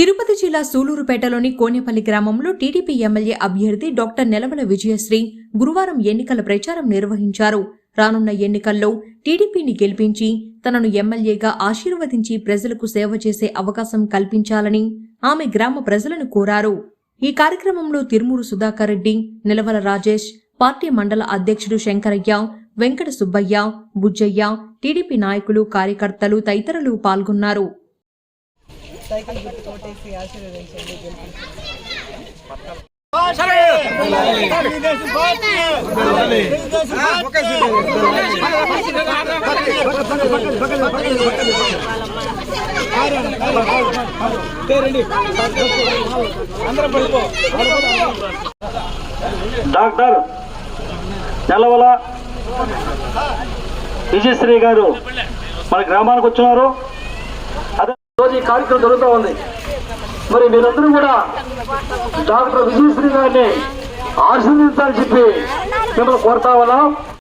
తిరుపతి జిల్లా సూలూరుపేటలోని కోనేపల్లి గ్రామంలో టీడీపీ ఎమ్మెల్యే అభ్యర్థి డాక్టర్ నెలవల విజయశ్రీ గురువారం ఎన్నికల ప్రచారం నిర్వహించారు. రానున్న ఎన్నికల్లో టీడీపీని గెలిపించి తనను ఎమ్మెల్యేగా ఆశీర్వదించి ప్రజలకు సేవ చేసే అవకాశం కల్పించాలని ఆమె గ్రామ ప్రజలను కోరారు. ఈ కార్యక్రమంలో తిరుమూరు సుధాకర్ రెడ్డి నిలవల రాజేష్ పార్టీ మండల అధ్యక్షుడు శంకరయ్య వెంకట సుబ్బయ్య బుజ్జయ్య టీడీపీ నాయకులు కార్యకర్తలు తదితరులు పాల్గొన్నారు. సైకిల్ గుర్తు కొట్టేసి ఆశీర్వదించండి డాక్టర్ నెలవల విజయశ్రీ గారు మన గ్రామానికి వచ్చినారు. రోజు ఈ కార్యక్రమం జరుగుతూ ఉంది. మరి మీరందరూ కూడా డాక్టర్ విజయశ్రీ గారిని ఆశీర్వదించాలని చెప్పి మిమ్మల్ని కోరుతా ఉన్నాం.